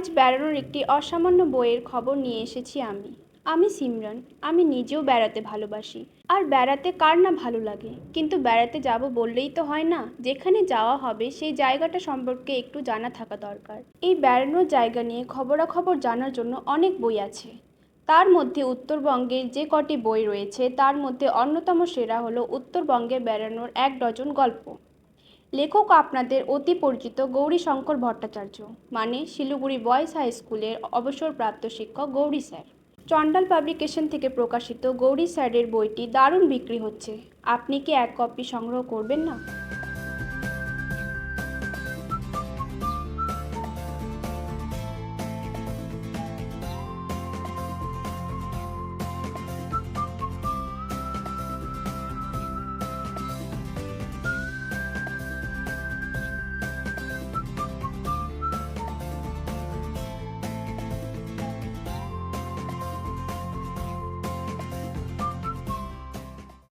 আজ বেড়ানোর একটি অসামান্য বইয়ের খবর নিয়ে এসেছি আমি। আমি সিমরান, আমি নিজেও বেড়াতে ভালোবাসি। আর বেড়াতে কার না ভালো লাগে? কিন্তু বেড়াতে যাব বললেই তো হয় না। যেখানে যাওয়া হবে, সেই জায়গাটা সম্পর্কে একটু জানা থাকা দরকার। এই বেড়ানোর জায়গা নিয়ে খবরাখবর জানার জন্য অনেক বই আছে। তার মধ্যে উত্তরবঙ্গের যে কটি বই রয়েছে, তার মধ্যে অন্যতম সেরা হলো উত্তরবঙ্গে বেড়ানোর এক ডজন গল্প। লেখক আপনাদের অতি পরিচিত গৌরীশঙ্কর ভট্টাচার্য মানে শিলিগুড়ি বয়েজ হাই স্কুলের অবসরপ্রাপ্ত শিক্ষক গৌরী স্যার। চন্ডাল পাবলিকেশন থেকে প্রকাশিত গৌরী স্যারের বইটি দারুণ বিক্রি হচ্ছে। আপনি কি এক কপি সংগ্রহ করবেন না?